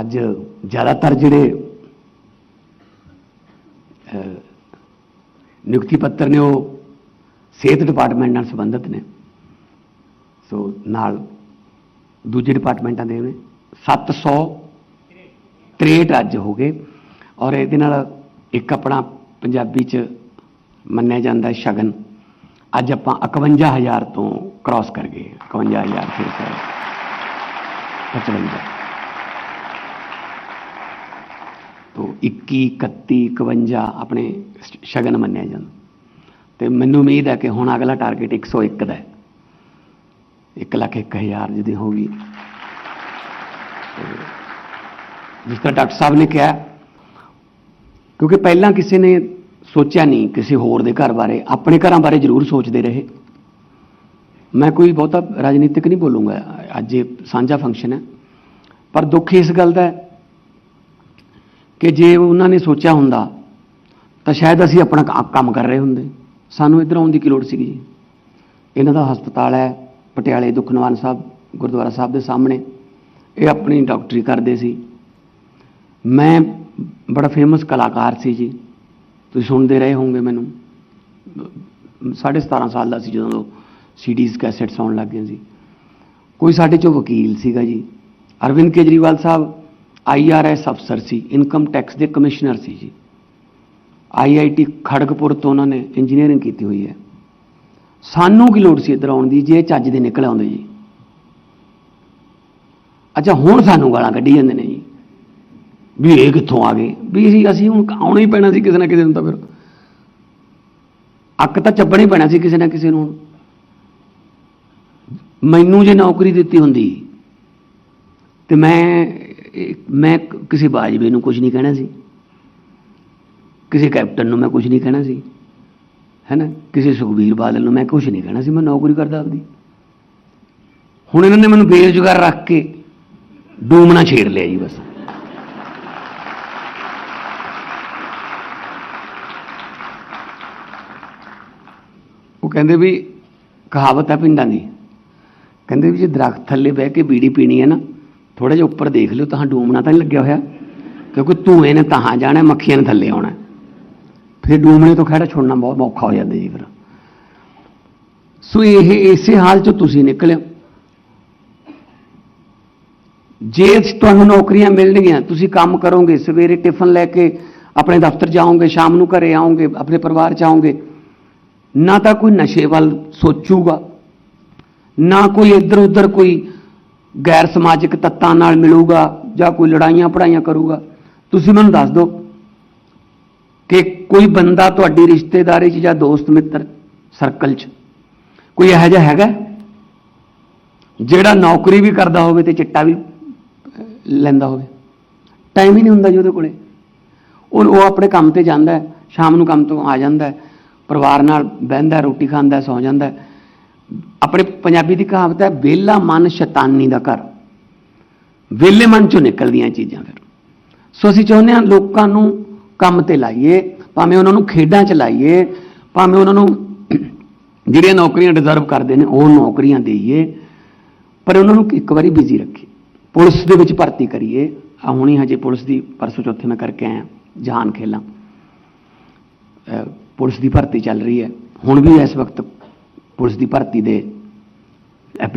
ਅੱਜ ਜ਼ਿਆਦਾਤਰ ਜਿਹੜੇ ਨਿਯੁਕਤੀ ਪੱਤਰ ਨੇ ਉਹ ਸਿਹਤ ਡਿਪਾਰਟਮੈਂਟ ਨਾਲ ਸੰਬੰਧਿਤ ਨੇ। ਸੋ ਨਾਲ ਦੂਜੇ ਡਿਪਾਰਟਮੈਂਟਾਂ ਦੇ ਨੇ। 763 ਅੱਜ ਹੋ ਗਏ ਔਰ ਇਹਦੇ ਨਾਲ ਇੱਕ ਆਪਣਾ ਪੰਜਾਬੀ ਚ ਮੰਨਿਆ ਜਾਂਦਾ ਸ਼ਗਨ। ਅੱਜ ਆਪਾਂ 51000 ਤੋਂ ਕ੍ਰਾਸ ਕਰ ਗਏ। 51000 ਫਿਰ 55 ਤੋ 21 31 51 ਆਪਣੇ ਸ਼ਗਨ ਮੰਨਿਆ ਜਾਂਦਾ। ਤੇ ਮੈਨੂੰ ਉਮੀਦ ਹੈ ਕਿ ਹੁਣ ਅਗਲਾ ਟਾਰਗੇਟ 101 ਦਾ ਹੈ। 1 ਲੱਖ 1000 ਜਿਹਦੀ ਹੋਗੀ ਤੇ ਜਿਸ ਤਰ੍ਹਾਂ ਡਾਕਟਰ ਸਾਹਿਬ ਨੇ ਕਿਹਾ, ਕਿਉਂਕਿ ਪਹਿਲਾਂ ਕਿਸੇ ਨੇ ਸੋਚਿਆ ਨਹੀਂ ਕਿਸੇ ਹੋਰ ਦੇ ਘਰ ਬਾਰੇ, ਆਪਣੇ ਘਰਾਂ ਬਾਰੇ ਜ਼ਰੂਰ ਸੋਚਦੇ ਰਹੇ। ਮੈਂ ਕੋਈ ਬਹੁਤਾ ਰਾਜਨੀਤਿਕ ਨਹੀਂ ਬੋਲੂੰਗਾ। ਅੱਜ ਇਹ ਸਾਂਝਾ ਫੰਕਸ਼ਨ ਹੈ। ਪਰ ਦੁੱਖ ਇਸ ਗੱਲ ਦਾ ਹੈ ਕਿ ਜੇ ਉਹਨਾਂ ਨੇ ਸੋਚਿਆ ਹੁੰਦਾ, ਤਾਂ ਸ਼ਾਇਦ ਅਸੀਂ ਆਪਣਾ ਕ- ਕੰਮ ਕਰ ਰਹੇ ਹੁੰਦੇ। ਸਾਨੂੰ ਇੱਧਰ ਆਉਣ ਦੀ ਕੀ ਲੋੜ ਸੀਗੀ ਜੀ? ਇਹਨਾਂ ਦਾ ਹਸਪਤਾਲ ਹੈ, ਪਟਿਆਲੇ ਦੁਖਨਵਾਨ ਸਾਹਿਬ, ਗੁਰਦੁਆਰਾ ਸਾਹਿਬ ਦੇ ਸਾਹਮਣੇ। ਇਹ ਆਪਣੀ ਡਾਕਟਰੀ ਕਰਦੇ ਸੀ। ਮੈਂ ਬੜਾ ਫੇਮਸ ਕਲਾਕਾਰ ਸੀ ਜੀ। ਤੁਸੀਂ ਸੁਣਦੇ ਰਹੇ ਹੋਵੋਗੇ ਮੈਨੂੰ। ਸਾਢੇ 17 ਸਾਲ ਦਾ ਸੀ ਜਦੋਂ ਸੀਡੀਜ਼ ਕੈਸੇਟਸ ਆਉਣ ਲੱਗ ਗਏ ਸੀ। ਕੋਈ ਸਾਡੇ ਚੋਂ ਵਕੀਲ ਸੀਗਾ ਜੀ। ਅਰਵਿੰਦ ਕੇਜਰੀਵਾਲ ਸਾਹਿਬ ਆਈਆਰਐਸ ਅਫਸਰ ਸੀ, ਇਨਕਮ ਟੈਕਸ ਦੇ ਕਮਿਸ਼ਨਰ ਸੀ ਜੀ। ਆਈਆਈਟੀ ਖੜਗਪੁਰ ਤੋਂ ਉਹਨਾਂ ਨੇ ਇੰਜੀਨੀਅਰਿੰਗ ਕੀਤੀ ਹੋਈ ਹੈ। ਸਾਨੂੰ ਕੀ ਲੋੜ ਸੀ ਇੱਧਰ ਆਉਣ ਦੀ, ਜੇ ਇਹ ਚੱਜ ਦੇ ਨਿਕਲ ਆਉਂਦੇ ਜੀ। ਅੱਛਾ, ਹੁਣ ਸਾਨੂੰ ਗਾਲਾਂ ਕੱਢੀ ਜਾਂਦੇ ਨੇ ਜੀ। ਵੀ ਇਹ ਕਿੱਥੋਂ ਆ ਗਏ? ਵੀ ਅਸੀਂ ਅਸੀਂ ਹੁਣ ਆਉਣਾ ਹੀ ਪੈਣਾ ਸੀ ਕਿਸੇ ਨਾ ਕਿਸੇ ਨੂੰ ਤਾਂ ਫਿਰ। ਅੱਕ ਤਾਂ ਚੱਬਣਾ ਹੀ ਪੈਣਾ ਸੀ ਕਿਸੇ ਨਾ ਕਿਸੇ ਨੂੰ ਮੈਨੂੰ ਜੇ ਨੌਕਰੀ ਦਿੱਤੀ ਹੁੰਦੀ ਤੇ ਮੈਂ ਮੈਂ ਕਿਸੇ ਬਾਜਵੇ ਨੂੰ ਕੁਝ ਨਹੀਂ ਕਹਿਣਾ ਸੀ। ਕਿਸੇ ਕੈਪਟਨ ਨੂੰ ਮੈਂ ਕੁਝ ਨਹੀਂ ਕਹਿਣਾ ਸੀ। ਹੈਨਾ? ਕਿਸੇ ਸੁਖਬੀਰ ਬਾਦਲ ਨੂੰ ਮੈਂ ਕੁਝ ਨਹੀਂ ਕਹਿਣਾ ਸੀ। ਮੈਂ ਨੌਕਰੀ ਕਰਦਾ ਆਪਦੀ। ਹੁਣ ਇਹਨਾਂ ਨੇ ਮੈਨੂੰ ਬੇਰੁਜ਼ਗਾਰ ਰੱਖ ਕੇ ਡੂਮਣਾ ਛੇੜ ਲਿਆ ਜੀ ਬਸ। ਉਹ ਕਹਿੰਦੇ ਵੀ ਕਹਾਵਤ ਹੈ ਪਿੰਡਾਂ ਦੀ। ਕਹਿੰਦੇ ਵੀ ਜੇ ਦਰਖਤ ਥੱਲੇ ਬਹਿ ਕੇ ਬੀੜੀ ਪੀਣੀ ਹੈ ਨਾ ਥੋੜਾ ਜਿਹਾ ਉੱਪਰ ਦੇਖ ਲਿਓ ਤਾਂ ਡੂਮਣਾ ਤਾਂ ਨਹੀਂ ਲੱਗਿਆ ਹੋਇਆ ਕਿਉਂਕਿ ਧੂਏ ਨੇ ਤਾਂ ਜਾਣਾ ਮੱਖੀਆਂ ਨੇ ਥੱਲੇ ਆਉਣਾ ਫਿਰ ਡੂਮਣੇ ਤੋਂ ਖੜਾ ਛੁੱਟਣਾ ਬਹੁਤ ਔਖਾ ਹੋ ਜਾਂਦਾ ਜੀ ਫਿਰ ਸੋ ਇਹ ਇਸੇ ਹਾਲ ਚੋਂ ਤੁਸੀਂ ਨਿਕਲਿਓ ਜੇ ਤੁਹਾਨੂੰ ਨੌਕਰੀਆਂ ਮਿਲਣਗੀਆਂ ਤੁਸੀਂ ਕੰਮ ਕਰੋਗੇ ਸਵੇਰੇ ਟਿਫਨ ਲੈ ਕੇ ਆਪਣੇ ਦਫ਼ਤਰ ਜਾਓਗੇ ਸ਼ਾਮ ਨੂੰ ਘਰੇ ਆਓਗੇ ਆਪਣੇ ਪਰਿਵਾਰ ਚ ਆਓਗੇ ਨਾ ਤਾਂ ਕੋਈ ਨਸ਼ੇ ਵੱਲ ਸੋਚੂਗਾ ਨਾ ਕੋਈ ਇੱਧਰ ਉੱਧਰ ਕੋਈ ਗੈਰ ਸਮਾਜਿਕ ਤੱਤਾਂ ਨਾਲ ਮਿਲੂਗਾ ਜਾਂ ਕੋਈ ਲੜਾਈਆਂ ਪੜਾਈਆਂ ਕਰੂਗਾ। ਤੁਸੀਂ ਮੈਨੂੰ ਦੱਸ ਦਿਓ ਕਿ ਕੋਈ ਬੰਦਾ ਤੁਹਾਡੀ ਰਿਸ਼ਤੇਦਾਰੀ 'ਚ ਜਾਂ ਦੋਸਤ ਮਿੱਤਰ ਸਰਕਲ 'ਚ ਕੋਈ ਇਹੋ ਜਿਹਾ ਹੈਗਾ? ਜਿਹੜਾ ਨੌਕਰੀ ਵੀ ਕਰਦਾ ਹੋਵੇ ਤੇ ਚਿੱਟਾ ਵੀ ਲੈਂਦਾ ਹੋਵੇ। ਟਾਈਮ ਹੀ ਨਹੀਂ ਹੁੰਦਾ ਜੀ ਉਹਦੇ ਕੋਲੇ। ਉਹ ਆਪਣੇ ਕੰਮ ਤੇ ਜਾਂਦਾ ਸ਼ਾਮ ਨੂੰ ਕੰਮ ਤੋਂ ਆ ਜਾਂਦਾ ਪਰਿਵਾਰ ਨਾਲ ਬਹਿੰਦਾ ਰੋਟੀ ਖਾਂਦਾ ਹੈ, ਸੌ ਜਾਂਦਾ ਆਪਣੇ ਪੰਜਾਬੀ ਦੀ ਕਹਾਵਤ ਹੈ, ਵਿਹਲਾ ਮਨ ਸ਼ੈਤਾਨੀ ਦਾ ਘਰ। ਵਿਹਲੇ ਮਨ ਚੋਂ ਨਿਕਲਦੀਆਂ ਚੀਜ਼ਾਂ ਫਿਰ। ਸੋ ਅਸੀਂ ਚਾਹੁੰਦੇ ਹਾਂ ਲੋਕਾਂ ਨੂੰ ਕੰਮ ਤੇ ਲਾਈਏ, ਭਾਵੇਂ ਉਹਨਾਂ ਨੂੰ ਖੇਡਾਂ 'ਚ ਲਾਈਏ, ਭਾਵੇਂ ਉਹਨਾਂ ਨੂੰ ਜਿਹੜੀਆਂ ਨੌਕਰੀਆਂ ਡਿਜ਼ਰਵ ਕਰਦੇ ਨੇ, ਉਹ ਨੌਕਰੀਆਂ ਦੇਈਏ, ਪਰ ਉਹਨਾਂ ਨੂੰ ਇੱਕ ਵਾਰੀ ਬਿਜ਼ੀ ਰੱਖੀਏ। ਪੁਲਿਸ ਦੇ ਵਿੱਚ ਭਰਤੀ ਕਰੀਏ। ਆ ਹੁਣੀ ਹਜੇ ਪੁਲਿਸ ਦੀ ਪਰਸੋਂ ਚੌਥੇ ਮੈਂ ਕਰਕੇ ਆਇਆ ਜਹਾਨ ਖੇਲਾਂ। ਪੁਲਿਸ ਦੀ ਭਰਤੀ ਚੱਲ ਰਹੀ ਹੈ। ਹੁਣ ਵੀ ਇਸ ਵਕਤ ਪੁਲਿਸ ਦੀ ਭਰਤੀ ਦੇ ਐਪਲੀ